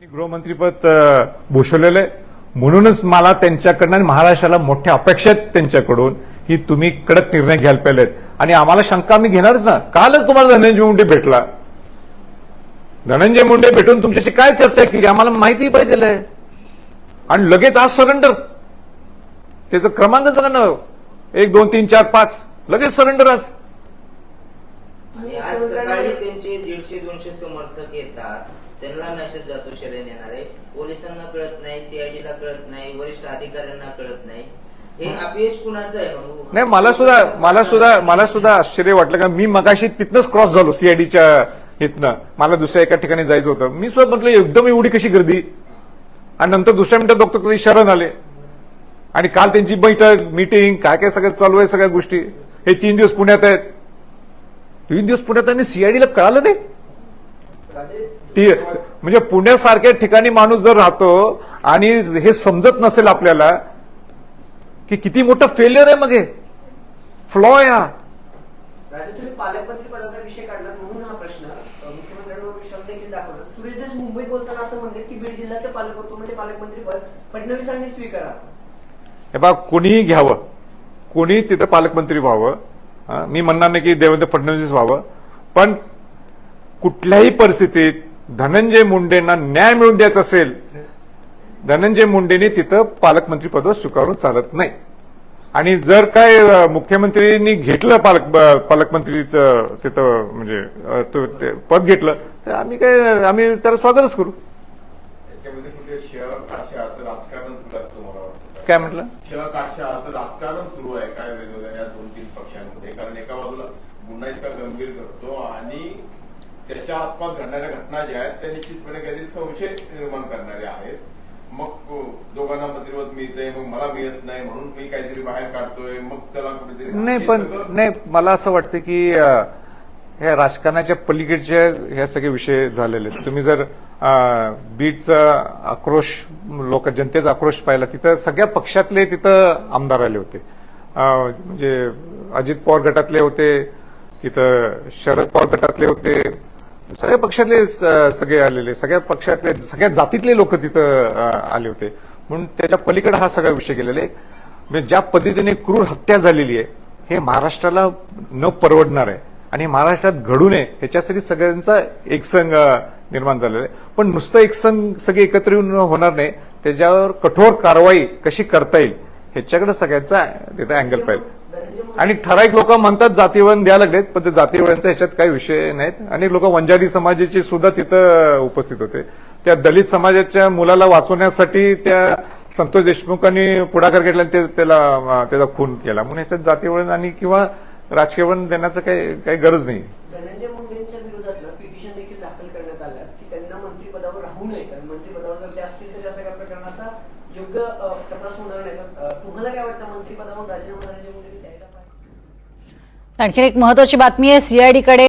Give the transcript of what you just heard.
त्यांनी गृहमंत्रीपद भूषवलेलं आहे. म्हणूनच मला त्यांच्याकडनं आणि महाराष्ट्राला मोठ्या अपेक्षा आहेत त्यांच्याकडून की तुम्ही कडक निर्णय घ्यायला पाहिजेत आणि आम्हाला शंका आम्ही घेणारच ना. कालच तुम्हाला धनंजय मुंडे भेटला. धनंजय मुंडे भेटून तुमच्याशी काय चर्चा केली? आम्हाला माहिती पाहिजे आहे आणि लगेच आज सरेंडर त्याचं क्रमांकच बघा ना. एक दोन तीन चार पाच. लगेच सरेंडर आज. आज सकाळी त्यांचे दीडशे दोनशे समर्थक येतात. त्यांना मेसेज जातो शरण येणार. पोलिसांना कळत नाही सीआयडी ला कळत नाही वरिष्ठ अधिकाऱ्यांना कळत नाही. हे अपयश कुणाचं आहे मग नाही मला सुद्धा मला सुद्धा मला सुद्धा आश्चर्य वाटलं का मी मगाशी तिथनंच क्रॉस झालो सीआयडीच्या इथनं मला दुसऱ्या एका ठिकाणी जायचं होतं. मी सुद्धा म्हटलं एकदम एवढी कशी गर्दी? आणि नंतर दुसऱ्या मिनिटात बघतो कधी शरण आले. आणि काल त्यांची बैठक मीटिंग काय काय सगळं चालू आहे सगळ्या गोष्टी. हे तीन दिवस पुण्यात आहेत. तीन दिवस पुण्यात आणि सीआयडीला कळालं नाही? ती म्हणजे पुण्यासारख्या ठिकाणी माणूस जर राहतो आणि हे समजत नसेल आपल्याला की किती मोठं फेल्युअर आहे मग हे. फ्लॉ आहे हा. मुंबईत बोलताना असं म्हणले की बीड जिल्ह्याचे पालकत्व म्हणजे पालकमंत्री पद फडणवीसांनी स्वीकारा हे बा कोणीही घ्यावं. कोणी तिथं पालकमंत्री व्हावं. मी म्हणणार नाही की देवेंद्र फडणवीस व्हावं. पण कुठल्याही परिस्थितीत धनंजय मुंडेंना न्याय मिळवून द्यायचा असेल धनंजय मुंडेने तिथं पालकमंत्री पद स्वीकारून चालत नाही. आणि जर काय मुख्यमंत्र्यांनी घेतलं पालक पालकमंत्रीचं तिथं म्हणजे पद घेतलं तर आम्ही काय आम्ही त्याला स्वागतच करू. काय म्हटलं? राजकारण सुरू आहे. काय वेगवेगळ्या दोन तीन पक्षांमध्ये? कारण एका बाजूला गुन्हा इतका गंभीर करतो आणि त्याच्या आसपास घडणाऱ्या घटना ज्या आहेत त्या निश्चितपणे काहीतरी संशय निर्माण करणाऱ्या आहेत. मग दोघांना मंत्रिपद मिळतंय मग मला मिळत नाही म्हणून मी काहीतरी बाहेर काढतोय मग त्याला कुठेतरी नाही पण नाही मला असं वाटतं की ह्या राजकारणाच्या पलीकडचे हे सगळे विषय झालेले आहेत. तुम्ही जर बीडचा आक्रोश लोक जनतेचा आक्रोश पाहिला तिथं सगळ्या पक्षातले तिथं आमदार आले होते. म्हणजे अजित पवार गटातले होते तिथं शरद पवार गटातले होते सगळ्या पक्षातले सगळे आलेले सगळ्या पक्षातले सगळ्या जातीतले लोक तिथं आले होते. म्हणून त्याच्या पलीकडे हा सगळा विषय गेलेला आहे. म्हणजे ज्या पद्धतीने क्रूर हत्या झालेली आहे हे महाराष्ट्राला न परवडणार आहे. आणि महाराष्ट्रात घडू नये ह्याच्यासाठी सगळ्यांचा एकसंघ निर्माण झालेला आहे. पण नुसतं एकसंघ सगळे एकत्र येऊन होणार नाही. त्याच्यावर कठोर कारवाई कशी करता येईल ह्याच्याकडे सगळ्यांचा तिथं अँगल पाहिजे. आणि ठराविक लोक म्हणतात जातीवळण द्यायला लागलेत पण ते जातीवळणचा ह्याच्यात काही विषय नाहीत. अनेक लोक वंजारी समाजाचे सुद्धा तिथं उपस्थित होते. त्या दलित समाजाच्या मुलाला वाचवण्यासाठी त्या संतोष देशमुखांनी पुढाकार घेतला आणि ते त्याला त्याचा खून केला. म्हणून याच्यात जातीवळण आणि किंवा राजकीय वळण देण्याचं काही काही गरज नाही. धनंजय मुंडेंच्या विरोधातलं पिटिशन देखील दाखल करण्यात आलं की त्यांना मंत्रिपदावर राहू नये कारण मंत्रिपदावर जर ते असतील तर या सगळ्या प्रकरणाचा योग्य तपास होणार नाही. तुम्हाला काय वाटतं मंत्रिपदावर राजीनामा धनंजय मुंडे द्यायला आणखी आणखीन एक महत्वाची बातमी आहे सीआयडीकडे